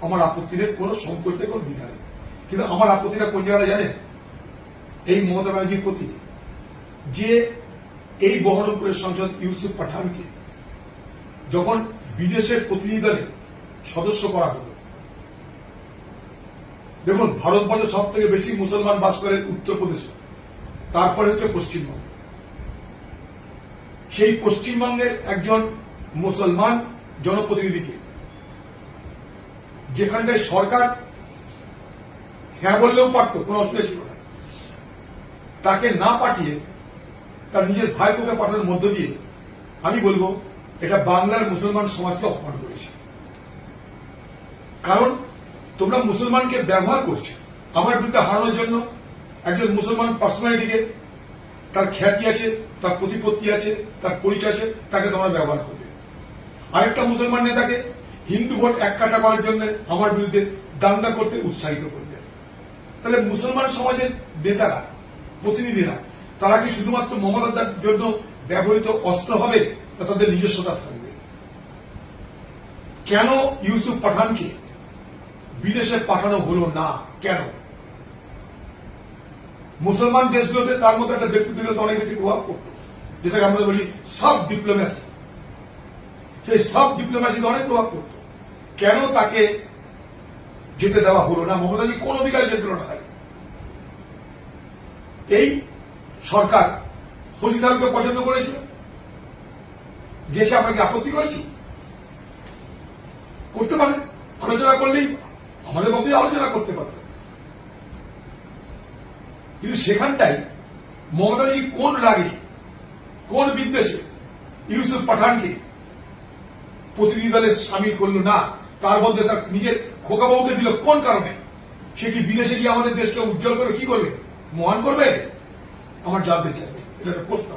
আমার আপত্তি নেই কোনো সংকোচ নেই কোনো দ্বিধা নেই। কিন্তু আমার আপত্তিটা কোন জায়গাটা জানেন? এই মমতা ব্যানার্জির প্রতি। যে এই বহরমপুরের সাংসদ ইউসুফ পাঠানকে যখন বিদেশের প্রতিনিধি দলের সদস্য করা হলো, দেখুন, ভারতবর্ষে সব থেকে বেশি মুসলমান বাস করে উত্তরপ্রদেশে, তারপরে হচ্ছে পশ্চিমবঙ্গ। সেই পশ্চিমবঙ্গের একজন মুসলমান জনপ্রতিনিধিকে যেখানটায় সরকার হ্যাঁ বললেও পারত, কোনো অসুবিধা ছিল না। তাকে না পাঠিয়ে তার নিজের ভাইপোকে পাঠানোর মধ্য দিয়ে আমি বলব, এটা বাংলার মুসলমান সমাজকে অপমান করেছে। কারণ তোমরা মুসলমানকে ব্যবহার করছ। আমার বিরুদ্ধে হারানোর জন্য একজন মুসলমান পার্সোনালিটিকে তার খ্যাতি আছে, তার প্রতিপত্তি আছে, তার পরিচয় আছে, তাকে তোমরা ব্যবহার করবে। আরেকটা মুসলমান নেতাকে হিন্দু ভোট এক কাটা করার জন্য আমার বিরুদ্ধে দাঙ্গা করতে উৎসাহিত করবে তাহলে মুসলমান সমাজের নেতারা, প্রতিনিধিরা, তারা কি শুধুমাত্র মমতার জন্য ব্যবহৃত অস্ত্র হবে না তাদের নিজস্বতা থাকবে? কেন ইউসুফ পাঠানকে বিদেশে পাঠানো হলো না? কেন? মুসলমান দেশগুলোতে তার মতো একটা ব্যক্তিত্ব অনেক বেশি প্রভাব পড়তো। যেটাকে আমরা বলি সব ডিপ্লোম্যাসি সেই সব ডিপ্লোম্যাসিতে অনেক প্রভাব পড়তো। কেন তাকে যেতে দেওয়া হলো না? মমতাজি কোন অধিকার যেতে না তাকে। এই সরকার শশী থারুরকে পছন্দ করেছিল? দেশে আমরা কি আপত্তি করেছি? করতে পারে। আলোচনা করলেই আমাদের মধ্যে আলোচনা করতে পারবে। কিন্তু সেখানটাই মমতা ব্যানার্জি কোন রাগে, কোন বিদ্বেষে ইউসুফ পাঠানকে প্রতিনিধি দলে সামিল করল না। তার বদলে তার নিজের খোকাবাবুকে দিল কোন কারণে? সে কি বিদেশে গিয়ে আমাদের দেশকে উজ্জ্বল করে কি করবে? মহান করবে? আমার জানতে চাইবে। এটা একটা প্রশ্ন